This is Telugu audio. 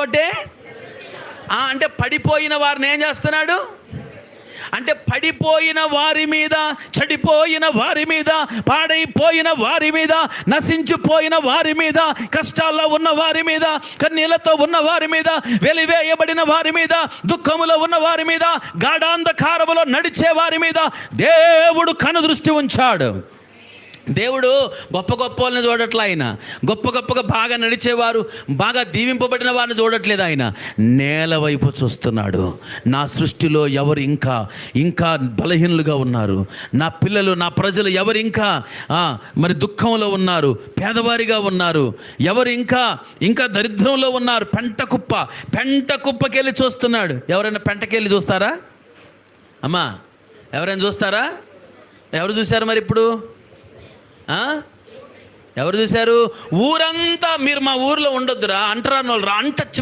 తోటే? అంటే పడిపోయిన వారిని ఏం చేస్తున్నాడు? అంటే పడిపోయిన వారి మీద చెడిపోయిన వారి మీద పాడైపోయిన వారి మీద నశించిపోయిన వారి మీద కష్టాల్లో ఉన్న వారి మీద కన్నీళ్ళతో ఉన్న వారి మీద వెలివేయబడిన వారి మీద దుఃఖములో ఉన్న వారి మీద గాఢాంధకారములో నడిచే వారి మీద దేవుడు కనుదృష్టి ఉంచాడు. దేవుడు గొప్ప గొప్ప వాళ్ళని చూడట్లే ఆయన. గొప్ప గొప్పగా బాగా నడిచేవారు బాగా దీవింపబడిన వారిని చూడట్లేదు ఆయన. నేల వైపు చూస్తున్నాడు. నా సృష్టిలో ఎవరు ఇంకా ఇంకా బలహీనులుగా ఉన్నారు. నా పిల్లలు నా ప్రజలు ఎవరు ఇంకా మరి దుఃఖంలో ఉన్నారు పేదవారిగా ఉన్నారు. ఎవరు ఇంకా ఇంకా దరిద్రంలో ఉన్నారు. పెంట కుప్ప పెంట కుప్పకెళ్ళి చూస్తున్నాడు. ఎవరైనా పెంటకెళ్ళి చూస్తారా? అమ్మా ఎవరైనా చూస్తారా? ఎవరు చూశారు మరి ఇప్పుడు? ఎవరు చూశారు? ఊరంతా మీరు మా ఊర్లో ఉండొద్దురా అంటరాని వాళ్ళు రా అన్టచ్